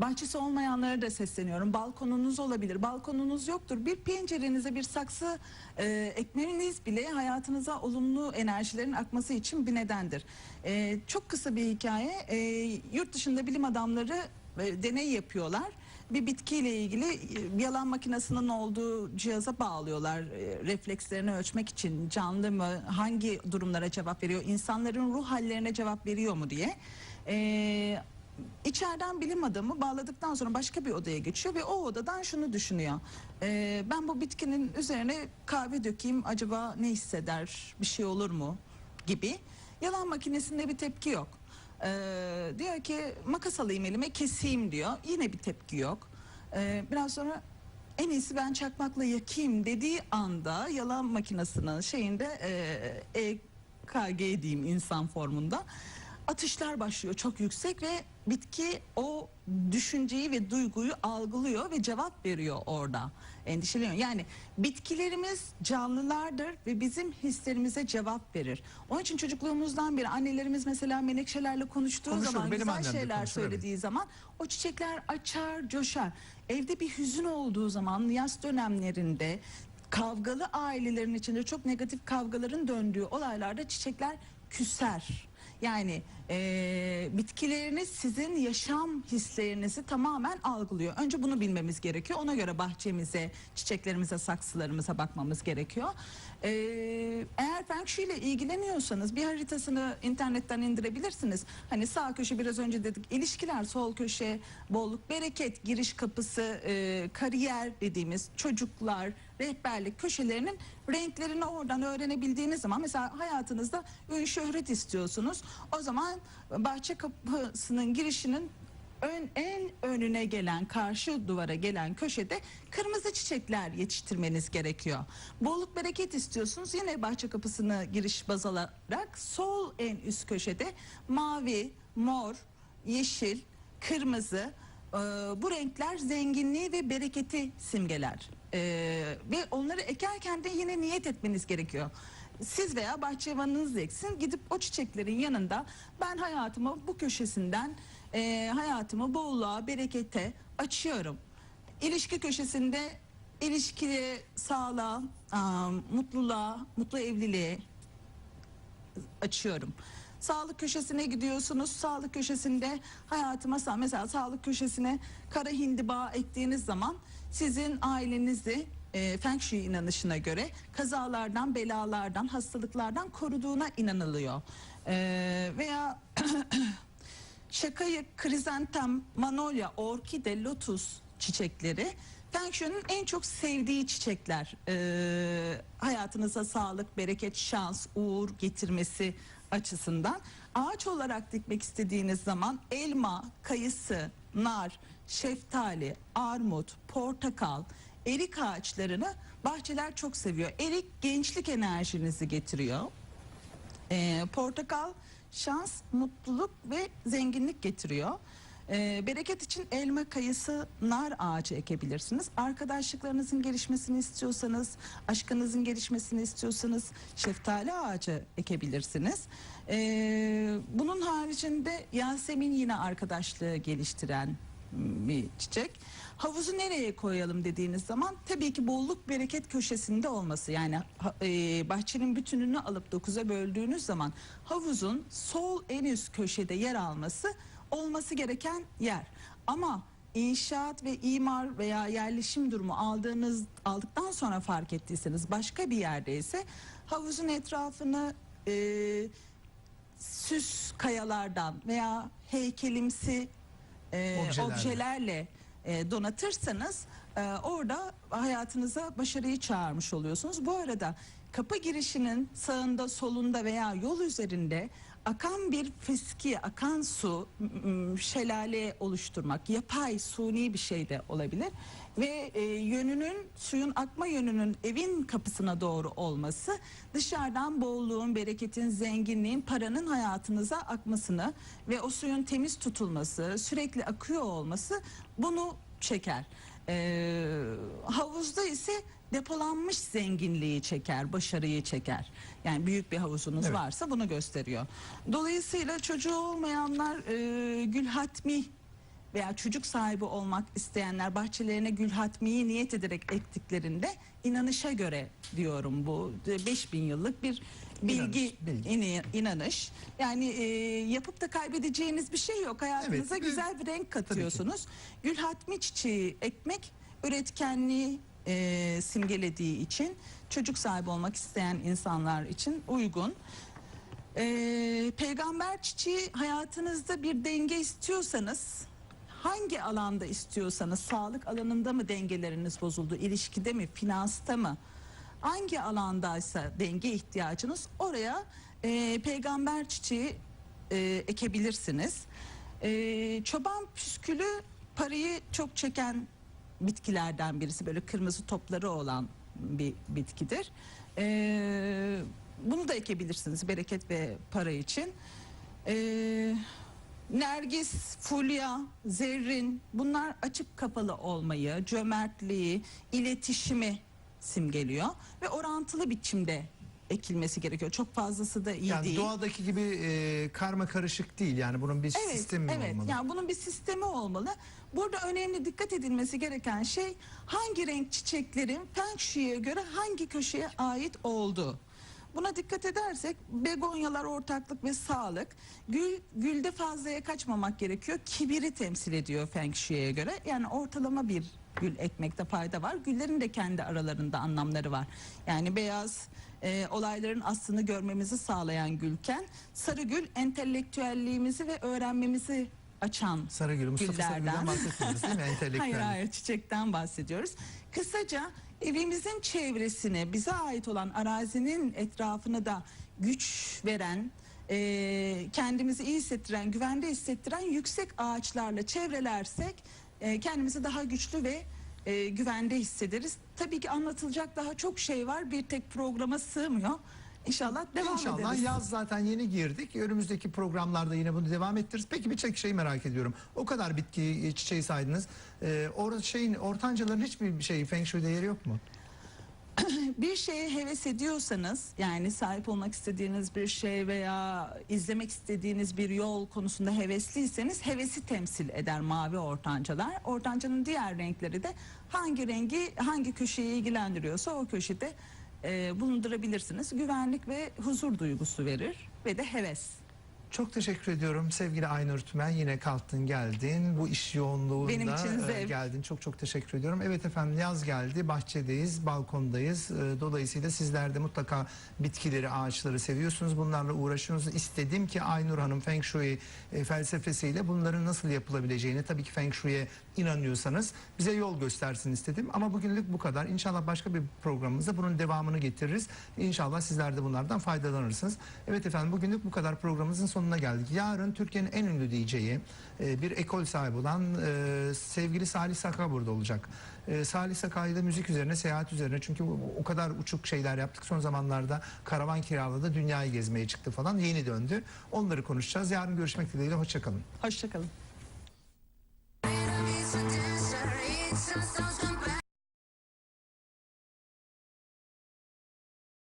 bahçesi olmayanlara da sesleniyorum. Balkonunuz olabilir, balkonunuz yoktur. Bir pencerenize bir saksı e, ekmeniz bile hayatınıza olumlu enerjilerin akması için bir nedendir. E, çok kısa bir hikaye. E, yurt dışında bilim adamları e, deney yapıyorlar. Bir bitkiyle ilgili e, yalan makinesinin olduğu cihaza bağlıyorlar e, reflekslerini ölçmek için canlı mı hangi durumlara cevap veriyor insanların ruh hallerine cevap veriyor mu diye. E, İçeriden bilim adamı bağladıktan sonra başka bir odaya geçiyor ve o odadan şunu düşünüyor. E, ben bu bitkinin üzerine kahve dökeyim acaba ne hisseder bir şey olur mu gibi. Yalan makinesinde bir tepki yok. Ee, diyor ki makas alayım elime keseyim diyor. Yine bir tepki yok. Ee, biraz sonra en iyisi ben çakmakla yakayım dediği anda yalan makinesinin şeyinde e, EKG diyeyim insan formunda atışlar başlıyor çok yüksek ve bitki o düşünceyi ve duyguyu algılıyor ve cevap veriyor orada endişeleniyor. Yani bitkilerimiz canlılardır ve bizim hislerimize cevap verir. Onun için çocukluğumuzdan beri annelerimiz mesela menekşelerle konuştuğu Konuşur, zaman benim güzel annem de şeyler konuşur, evet. söylediği zaman o çiçekler açar, coşar. Evde bir hüzün olduğu zaman yaz dönemlerinde kavgalı ailelerin içinde çok negatif kavgaların döndüğü olaylarda çiçekler küser. Yani eee bitkileriniz sizin yaşam hislerinizi tamamen algılıyor. Önce bunu bilmemiz gerekiyor. Ona göre bahçemize, çiçeklerimize, saksılarımıza bakmamız gerekiyor. Eee, eğer Feng Shui ile ilgileniyorsanız bir haritasını internetten indirebilirsiniz. Hani sağ köşe biraz önce dedik ilişkiler, sol köşe bolluk, bereket, giriş kapısı, eee, kariyer dediğimiz çocuklar, rehberlik köşelerinin renklerini oradan öğrenebildiğiniz zaman mesela hayatınızda ün şöhret istiyorsunuz. O zaman bahçe kapısının girişinin ön, en önüne gelen karşı duvara gelen köşede kırmızı çiçekler yetiştirmeniz gerekiyor. Bolluk bereket istiyorsunuz yine bahçe kapısını giriş baz alarak sol en üst köşede mavi, mor, yeşil, kırmızı bu renkler zenginliği ve bereketi simgeler. E, ve onları ekerken de yine niyet etmeniz gerekiyor. Siz veya bahçıvanınız eksin gidip o çiçeklerin yanında ben hayatımı bu köşesinden e, hayatımı bolluğa, berekete açıyorum. İlişki köşesinde ilişkiye, sağlığa, mutluluğa, mutlu evliliğe açıyorum. Sağlık köşesine gidiyorsunuz. Sağlık köşesinde hayatıma mesela sağlık köşesine kara hindiba ektiğiniz zaman sizin ailenizi e, Feng Shui inanışına göre kazalardan, belalardan, hastalıklardan koruduğuna inanılıyor. E, veya şakayı, krizantem, manolya, orkide, lotus çiçekleri Feng Shui'nin en çok sevdiği çiçekler. Ee, hayatınıza sağlık, bereket, şans, uğur getirmesi açısından. Ağaç olarak dikmek istediğiniz zaman elma, kayısı, nar, şeftali, armut, portakal, erik ağaçlarını bahçeler çok seviyor. Erik gençlik enerjinizi getiriyor. Ee, portakal şans, mutluluk ve zenginlik getiriyor. Ee, bereket için elma, kayısı, nar ağacı ekebilirsiniz. Arkadaşlıklarınızın gelişmesini istiyorsanız, aşkınızın gelişmesini istiyorsanız şeftali ağacı ekebilirsiniz. Ee, bunun haricinde Yasemin yine arkadaşlığı geliştiren bir çiçek. Havuzu nereye koyalım dediğiniz zaman tabii ki bolluk bereket köşesinde olması yani e, bahçenin bütününü alıp dokuza böldüğünüz zaman havuzun sol en üst köşede yer alması olması gereken yer. Ama inşaat ve imar veya yerleşim durumu aldığınız aldıktan sonra fark ettiyseniz başka bir yerdeyse havuzun etrafını e, süs kayalardan veya heykelimsi e, Objelerle. objelerle e, donatırsanız e, orada hayatınıza başarıyı çağırmış oluyorsunuz. Bu arada kapı girişinin sağında solunda veya yol üzerinde akan bir fiski, akan su, şelale oluşturmak, yapay, suni bir şey de olabilir. Ve e, yönünün, suyun akma yönünün evin kapısına doğru olması dışarıdan bolluğun, bereketin, zenginliğin, paranın hayatınıza akmasını ve o suyun temiz tutulması, sürekli akıyor olması bunu çeker. Ee, havuzda ise depolanmış zenginliği çeker, başarıyı çeker. Yani büyük bir havuzunuz Evet. varsa bunu gösteriyor. Dolayısıyla çocuğu olmayanlar e, gülhatmi veya çocuk sahibi olmak isteyenler bahçelerine gül hatmiyi niyet ederek ektiklerinde inanışa göre diyorum bu 5000 yıllık bir bilgi, İnanış, bilgi. inanış. Yani e, yapıp da kaybedeceğiniz bir şey yok. Hayatınıza Evet, güzel bir renk katıyorsunuz. Gül hatmi çiçeği ekmek üretkenliği e, simgelediği için çocuk sahibi olmak isteyen insanlar için uygun. Ee, peygamber çiçeği hayatınızda bir denge istiyorsanız hangi alanda istiyorsanız sağlık alanında mı dengeleriniz bozuldu ilişkide mi finansta mı hangi alandaysa denge ihtiyacınız oraya e, peygamber çiçeği e, ekebilirsiniz. E, çoban püskülü parayı çok çeken bitkilerden birisi böyle kırmızı topları olan bir bitkidir. Ee, bunu da ekebilirsiniz bereket ve para için. Ee, Nergis, fulya, zerrin bunlar açık kapalı olmayı, cömertliği, iletişimi simgeliyor ve orantılı biçimde ekilmesi gerekiyor. Çok fazlası da iyi Yani değil. doğadaki gibi e, karma karışık değil yani bunun bir Evet, sistemi mi evet. olmalı? Yani bunun bir sistemi olmalı. Burada önemli dikkat edilmesi gereken şey hangi renk çiçeklerin feng shui'ye göre hangi köşeye ait olduğu. Buna dikkat edersek begonyalar ortaklık ve sağlık. Gül gülde fazlaya kaçmamak gerekiyor. Kibiri temsil ediyor feng shui'ye göre. Yani ortalama bir gül ekmekte fayda var. Güllerin de kendi aralarında anlamları var. Yani beyaz e, olayların aslını görmemizi sağlayan gülken sarı gül entelektüelliğimizi ve öğrenmemizi açan Sarıgül, Mustafa Güllerden. Sarıgül'den bahsetmiyoruz değil mi? Entelektüel. Hayır hayır çiçekten bahsediyoruz. Kısaca evimizin çevresine bize ait olan arazinin etrafını da güç veren e, kendimizi iyi hissettiren, güvende hissettiren yüksek ağaçlarla çevrelersek e, kendimizi daha güçlü ve e, güvende hissederiz. Tabii ki anlatılacak daha çok şey var. Bir tek programa sığmıyor. İnşallah devam İnşallah ederiz. yaz zaten yeni girdik. Önümüzdeki programlarda yine bunu devam ettiririz. Peki bir tek şey merak ediyorum. O kadar bitki çiçeği saydınız. Ee, or şeyin ortancaların hiçbir şey Feng Shui'de yeri yok mu? bir şeye heves ediyorsanız yani sahip olmak istediğiniz bir şey veya izlemek istediğiniz bir yol konusunda hevesliyseniz hevesi temsil eder mavi ortancalar. Ortancanın diğer renkleri de hangi rengi hangi köşeyi ilgilendiriyorsa o köşede e, bulundurabilirsiniz. Güvenlik ve huzur duygusu verir ve de heves. Çok teşekkür ediyorum sevgili Aynur Tümen. Yine kalktın geldin. Bu iş yoğunluğunda Benim için e, zevk. geldin. Çok çok teşekkür ediyorum. Evet efendim yaz geldi. Bahçedeyiz, balkondayız. E, Dolayısıyla sizler de mutlaka bitkileri, ağaçları seviyorsunuz. Bunlarla uğraşıyorsunuz. İstedim ki Aynur Hanım Feng Shui e, felsefesiyle bunların nasıl yapılabileceğini tabii ki Feng Shui'ye inanıyorsanız bize yol göstersin istedim. Ama bugünlük bu kadar. İnşallah başka bir programımızda bunun devamını getiririz. İnşallah sizler de bunlardan faydalanırsınız. Evet efendim bugünlük bu kadar programımızın sonuna geldik. Yarın Türkiye'nin en ünlü DJ'yi e, bir ekol sahibi olan e, sevgili Salih Saka burada olacak. E, Salih Saka'yı da müzik üzerine, seyahat üzerine çünkü o- o kadar uçuk şeyler yaptık. Son zamanlarda karavan kiraladı, dünyayı gezmeye çıktı falan. Yeni döndü. Onları konuşacağız. Yarın görüşmek dileğiyle. Hoşçakalın. Hoşçakalın.